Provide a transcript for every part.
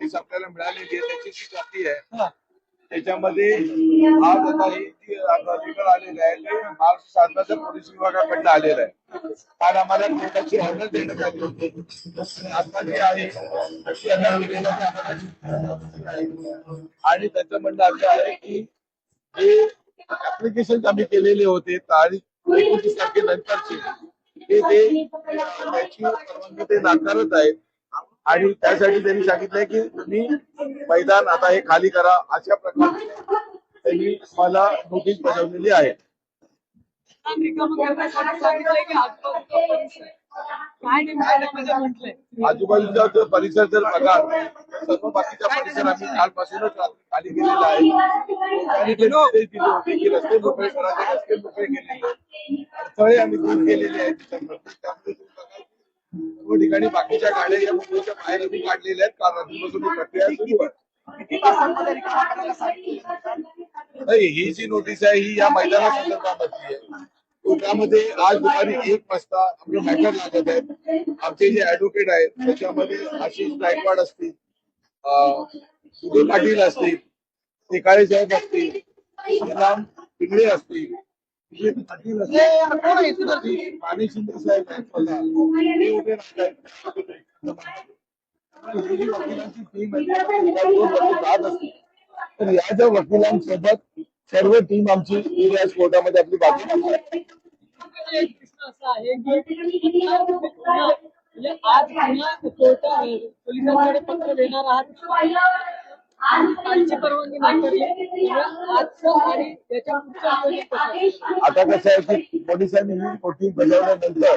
तेच आपल्याला मिळालेली आहे त्याची जी कॉपी आहे त्याच्यामध्ये आज आता ही आलेलं आहे ते महाराष्ट्र शासनाच्या पोलीस विभागाकडनं आलेलं आहे काल आम्हाला कोर्टाची ऑर्डर देण्यात आली होती. आता जे आहे आणि त्याचं म्हणणं असं आहे की जे ऍप्लिकेशन आम्ही केलेले होते तारीख एकोणतीस तारखेनंतरची. ते ते त्याची परवानगी ते नाकारत आहेत आणि त्यासाठी त्यांनी सांगितलंय की तुम्ही मैदान आता हे खाली करा अशा प्रकारे त्यांनी मला नोटीस बजावलेली आहे. आजूबाजूचा जर परिसर जर बघाल सर्व बाकीचा परिसर आम्ही कालपासूनच खाली गेलेला आहे. रस्ते मोकळे करा रस्ते मोकळे केलेले. अडथळे आम्ही दूर केलेले आहेत त्याच्यामध्ये त्यामुळे तुम्ही बघाल सर्व ठिकाणी बाकीच्या गाड्या या मुंबईच्या बाहेर आम्ही काढलेल्या आहेत कारण रात्रीपासून ही प्रक्रिया सुरू आहे. किती तासांमध्ये रिकामा करायला सांगितलं नाही ही जी नोटीस आहे ही या मैदाना संदर्भामधली आहे कोर्टामध्ये आज दुपारी एक वाजता आपले मॅटर लागत आहेत आमचे जे ऍडव्होकेट आहेत त्याच्यामध्ये आशिष गायकवाड असतील अं, सुधीर पाटील असतील टिकाळे साहेब असतील श्रीराम पिंगळे असतील विजय पाटील असतील माने शिंदे साहेब आहेत मला. हे उभे राहत आहेत. ही जी वकिलांची टीम आहे त्याच्यामध्ये दोन वकील राहत असतील तर या ज्या वकिलांसोबत सर्व टीम आमची इलियास कोर्टामध्ये आपली बाजू मांडते. एक प्रश्न असा आहे की आता तुम्ही पुन्हा- म्हणजे आज पुन्हा कोर्ट पोलिसांकडे पत्र देणार आहात परवानगी? आता कसं आहे की पोलिसांनी ही नोटीस बजावल्यानंतर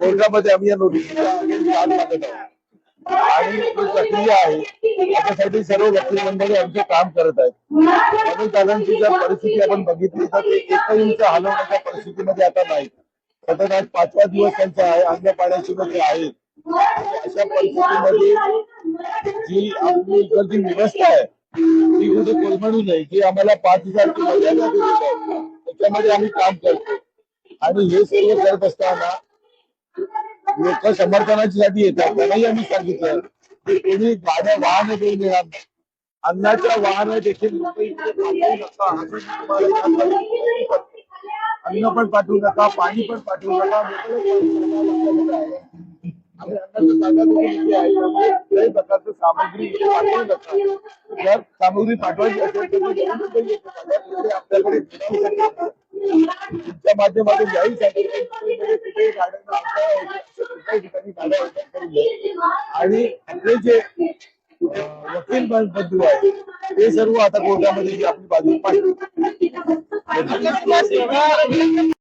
कोर्टामध्ये आम्ही या मागत आहोत आणि ही प्रक्रिया आहे त्याच्यासाठी सर्व वकील मंडळी आमचे काम करत आहेत. दादांची जर परिस्थिती आपण बघितली तर ते एकही इंच हलवण्याच्या परिस्थितीमध्ये आता नाही. सतत आज पाचवा दिवस त्यांचा आहे अंग पाण्याची ते आहेत अशा परिस्थितीमध्ये जी आपली इकडची व्यवस्था आहे ती कुठे कोलमडू नये जी आम्हाला पाच हजार त्याच्यामध्ये आम्ही काम करतो. आणि हे सर्व करत असताना लोक समर्थनासाठी येतात. त्यांनाही आम्ही सांगितलं की कोणी गाड्या वाहन देऊन देणार नाही. अन्नाच्या वाहन देखील अन्न पण पाठवू नका पाणी पण पाठवू नका. प्रकारचं सामग्री जर सामग्री पाठवायची असेल आपल्याकडे तुमच्या माध्यमातून सांगितलं आणि आपले जे वकील बंधू आहेत ते सर्व आता कोर्टामध्ये आपली बाजू पाहिजे